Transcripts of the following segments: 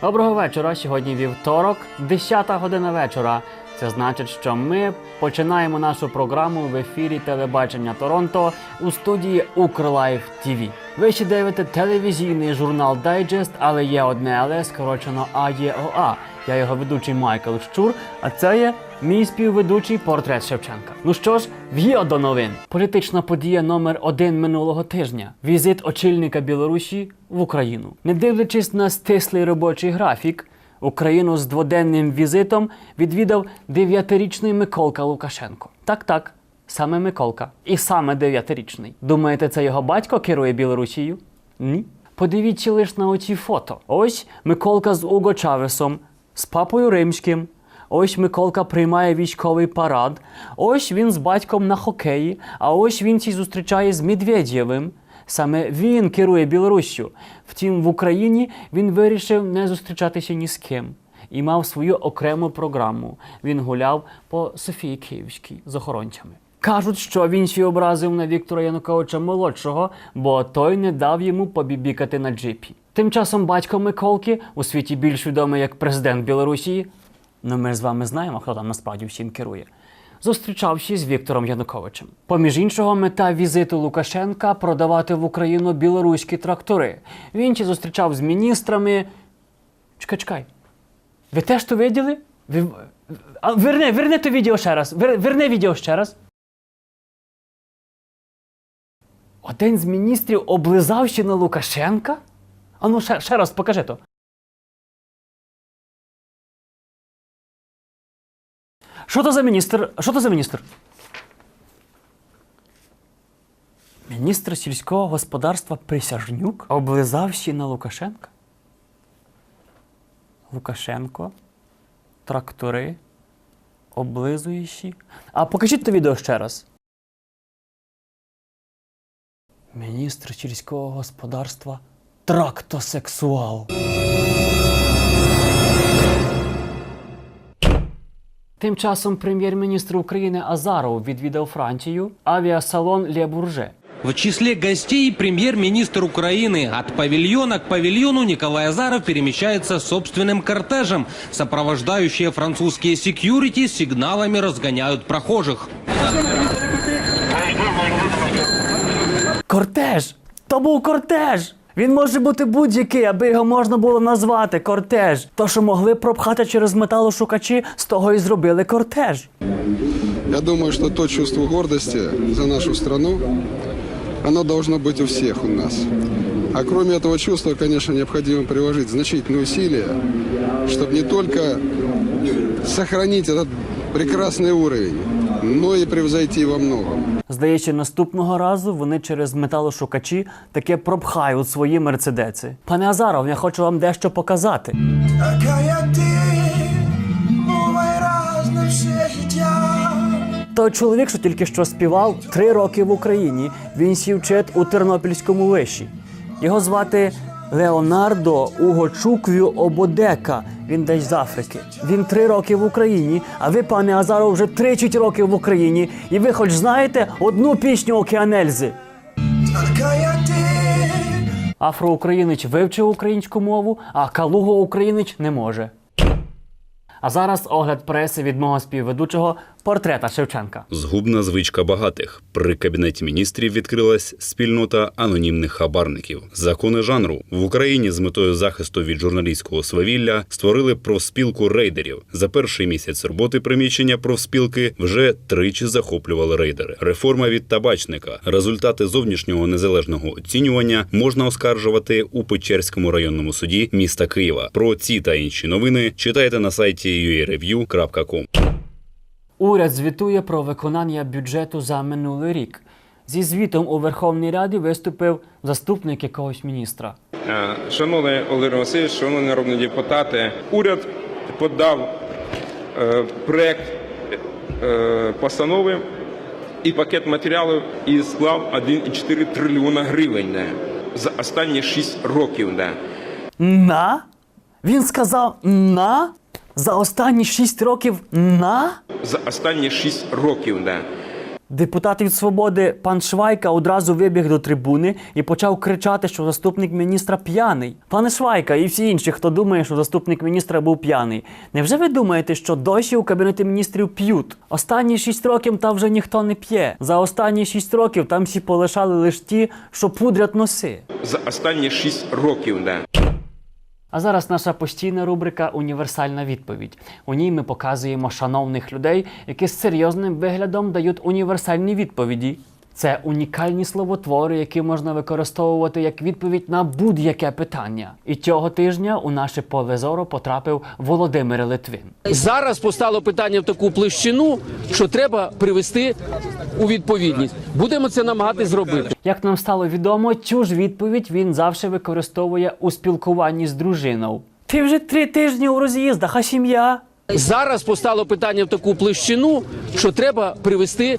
Доброго вечора. Сьогодні вівторок, 10 година вечора. Це значить, що ми починаємо нашу програму в ефірі телебачення Торонто у студії Укрлайф ТВ. Ви ще дивите телевізійний журнал Дайджест, але є одне але скорочено АЄОА. Я його ведучий Майкл Щур, а це є мій співведучий портрет Шевченка. Ну що ж, в'є до новин. Політична подія номер один минулого тижня. Візит очільника Білорусі в Україну. Не дивлячись на стислий робочий графік, Україну з дводенним візитом відвідав дев'ятирічний Миколка Лукашенко. Так, так, саме Миколка. І саме дев'ятирічний. Думаєте, це його батько керує Білорусією? Ні. Подивіться лише на оці фото. Ось Миколка з Уго Чавесом, з папою римським. Ось Миколка приймає військовий парад. Ось він з батьком на хокеї, а ось він ці зустрічає з Медведєвим. Саме він керує Білоруссю. Втім, в Україні він вирішив не зустрічатися ні з ким і мав свою окрему програму. Він гуляв по Софії Київській з охоронцями. Кажуть, що він ще образив на Віктора Януковича молодшого, бо той не дав йому побібікати на джипі. Тим часом батько Миколки, у світі більш відомий як президент Білорусі, ну ми з вами знаємо, хто там насправді всім керує. Зустрічався з Віктором Януковичем. Поміж іншого, мета візиту Лукашенка продавати в Україну білоруські трактори. Він ще зустрічав з міністрами. Чекай, чекай. Ви теж то виділи? Ви... А, верни, верни то відео ще раз. Вер... Верни відео ще раз. Один з міністрів облизав ще на Лукашенка? А ну ще, ще раз покажи то. Що то за міністр? Що то за міністр? Міністр сільського господарства Присяжнюк облизав ще на Лукашенка? Лукашенко, трактори, облизуючі. А покажіть то відео ще раз. Міністр сільського господарства трактосексуал. Тим часом прем'єр-міністр України Азаров відвідав Францію авіасалон Ле Бурже. В числе гостей премьер-министр Украины. От павильона к павильону Николай Азаров перемещается собственным кортежем. Сопровождающие французские секьюрити сигналами разгоняют прохожих. Кортеж! То був кортеж! Він може бути будь-який, аби його можна було назвати кортеж. То, що могли пропхати через металошукачі, з того і зробили кортеж. Я думаю, что то чувство гордости за нашу страну, оно должно быть у всех у нас. А кроме этого чувства, конечно, необходимо приложить значительные усилия, чтобы не только сохранить этот прекрасный уровень, но и превзойти во многом. Здається, наступного разу вони через металошукачі таке пропхають свої мерседеці. Пане Азаров, я хочу вам дещо показати. Така як ти, бувай раз на все життя. Той чоловік, що тільки що співав, три роки в Україні. Він сів вчить у Тернопільському виші. Його звати Леонардо Угочуквю Ободека. Він десь з Африки. Він три роки в Україні. А ви, пане Азаров, вже 30 років в Україні. І ви хоч знаєте одну пісню Океанельзи. Афроукраїнець вивчив українську мову, а калуго-українець не може. А зараз огляд преси від мого співведучого портрета Шевченка. Згубна звичка багатих. При кабінеті міністрів відкрилась спільнота анонімних хабарників. Закони жанру в Україні з метою захисту від журналістського свавілля створили профспілку рейдерів. За перший місяць роботи приміщення профспілки вже тричі захоплювали рейдери. Реформа від табачника. Результати зовнішнього незалежного оцінювання можна оскаржувати у Печерському районному суді міста Києва. Про ці та інші новини читайте на сайті uareview.com. Уряд звітує про виконання бюджету за минулий рік. Зі звітом у Верховній Раді виступив заступник якогось міністра. Е, Шановний Володимир Васильович, шановні народні депутати, уряд подав е, проект е, постанови і пакет матеріалів і склав 1,4 трильйона гривень за останні 6 років. На? Він сказав на? За останні шість років на? За останні 6 років. Да. Депутат від свободи пан Швайка одразу вибіг до трибуни і почав кричати, що заступник міністра п'яний. Пане Швайка і всі інші, хто думає, що заступник міністра був п'яний. Невже ви думаєте, що досі у кабінеті міністрів п'ють? Останні шість років там вже ніхто не п'є. За останні шість років там всі полишали лише ті, що пудрять носи. За останні 6 років, да. А зараз наша постійна рубрика Універсальна відповідь. У ній ми показуємо шановних людей, які з серйозним виглядом дають універсальні відповіді. Це унікальні словотвори, які можна використовувати як відповідь на будь-яке питання. І цього тижня у наше поле зору потрапив Володимир Литвин. Зараз постало питання в таку площину, що треба привести у відповідність. Будемо це намагатись зробити. Як нам стало відомо, цю ж відповідь він завжди використовує у спілкуванні з дружиною. Ти вже три тижні у роз'їздах, а сім'я? Зараз постало питання в таку площину, що треба привести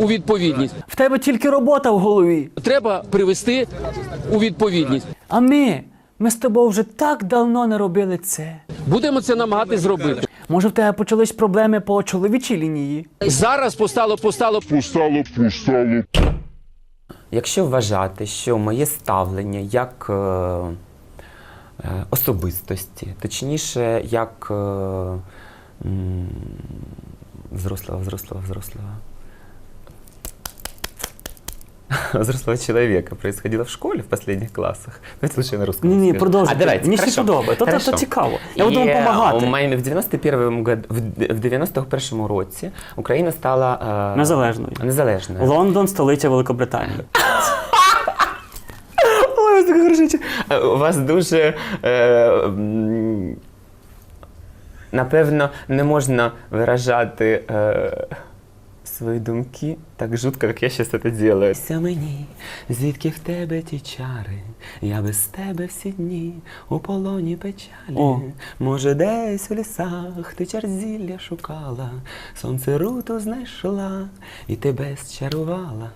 у відповідність. В тебе тільки робота в голові. Треба привести у відповідність. А ми, ми з тобою вже так давно не робили це. Будемо це намагатись зробити. Може, в тебе почались проблеми по чоловічій лінії? Зараз постало постало постало, постало. Якщо вважати, що моє ставлення як е, е, особистості, точніше, як е, м, взрослого, взрослого, взрослого, взрослого человека происходило в школе в последних классах. Давайте лучше на русском Ні, ні, продовжуйте. А, давайте, Мені ще подобається. То- то- то цікаво. Я буду вам е. У мене в 91 году, в в 91 році Україна стала е, Незалежною. незалежною. Лондон, столиця Великобританії. Ой, ви так хорошо. Е, У вас дуже. Е, напевно, не можна виражати е, свої думки так жутко, як я зараз це делаю. Ся мені, звідки в тебе ті чари? Я без тебе всі дні у полоні печалі. О. Може, десь у лісах ти чарзілля шукала, сонце руту знайшла і тебе зчарувала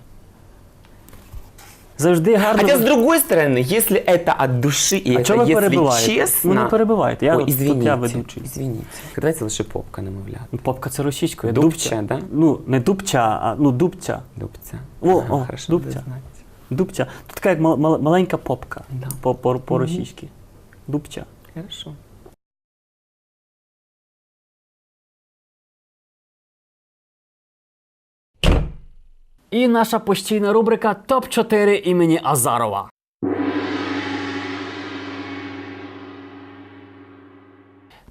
Завжди гарно. Хотя, с другой стороны, если это от души и А это чого ви если перебиваєте? честно... Ну, не перебивайте. Я Ой, тут- тут извините, я ведучий. извините. Давайте лучше попка намовляти. Попка це російською. Дубча, да? Ну, не дубча, а ну дубця. Дубця. О, Ага, о, хорошо дубця. буде знати. Дубця. Тут така як мал- мал- маленька попка. Да. По, по, по-російськи. Дубця. Хорошо. І наша постійна рубрика Топ-4 імені Азарова.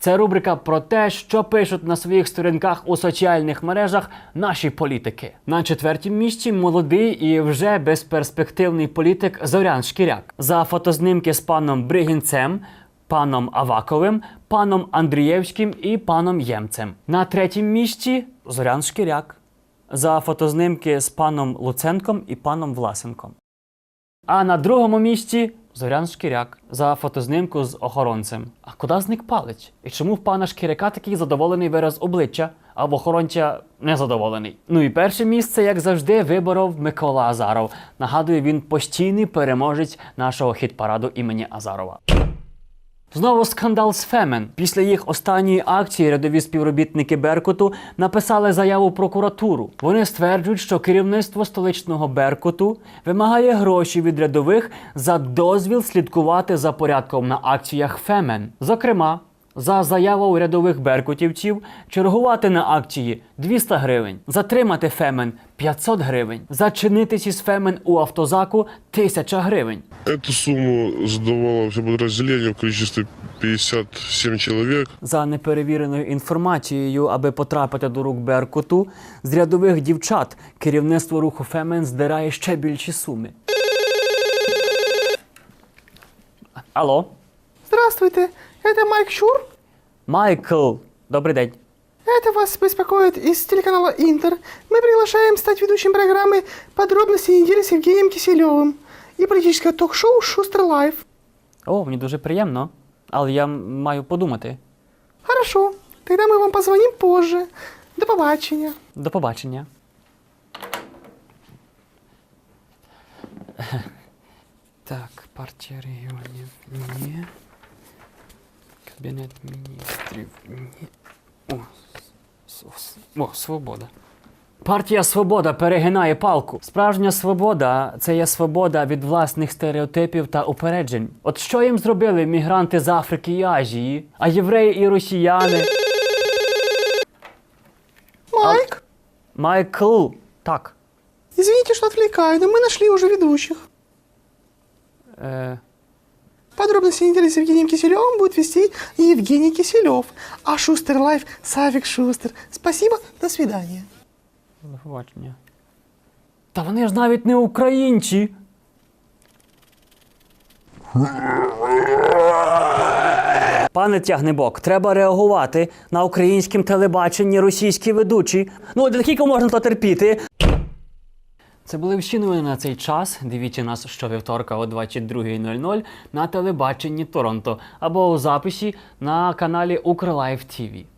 Це рубрика про те, що пишуть на своїх сторінках у соціальних мережах наші політики. На четвертім місці молодий і вже безперспективний політик Зорян Шкіряк. За фотознімки з паном Бригінцем, паном Аваковим, паном Андрієвським і паном Ємцем. На третім місці Зорян Шкіряк. За фотознімки з паном Луценком і паном Власенком. А на другому місці Зорян Шкіряк за фотознімку з охоронцем. А куди зник палець? І чому в пана Шкіряка такий задоволений вираз обличчя, а в охоронця незадоволений? Ну і перше місце, як завжди, виборов Микола Азаров. Нагадую, він постійний переможець нашого хіт-параду імені Азарова. Знову скандал з Фемен. Після їх останньої акції рядові співробітники Беркуту написали заяву прокуратуру. Вони стверджують, що керівництво столичного Беркуту вимагає гроші від рядових за дозвіл слідкувати за порядком на акціях Фемен. Зокрема, за заявою рядових беркутівців чергувати на акції 200 гривень, затримати Фемен 500 гривень, зачинитись із Фемен у автозаку 1000 гривень. Эту сумму сдавало все подразделение в количестве 57 человек. За неперевіреною інформацією, аби потрапити до рук Беркуту, з рядових дівчат керівництво руху Фемен здирає ще більші суми. Алло, Здравствуйте, это Майк Шур. Майкл, добрий день. Это вас беспокоит из телеканала Интер. Мы приглашаем стать ведущим программы «Подробности недели» с Евгением Киселевым и политическое ток-шоу «Шустер Лайф». О, мені дуже приємно, але я м- маю подумати. Хорошо, тогда мы вам позвоним позже. До побачення. До побачення. Так, партія регіонів ні. Кабінет міністрів ні. О, о, свобода. Партія Свобода перегинає палку. Справжня свобода це є свобода від власних стереотипів та упереджень. От що їм зробили мігранти з Африки і Азії, а євреї і росіяни? Майк, Майкл, так. извините, что отвлекаю, но мы нашли уже ведущих. Е, Подробности недели с Евгением Киселевым будет вести Евгений Киселев. А Шустер Лайф Савик Шустер. Спасибо, до свидания. до побачення. Та вони ж навіть не українці. Пане тягнебок, треба реагувати на українському телебаченні російські ведучі. Ну, для скільки можна то терпіти? Це були всі новини на цей час. Дивіться нас щовівторка о 22.00 на телебаченні Торонто або у записі на каналі Укрлайв ТВ.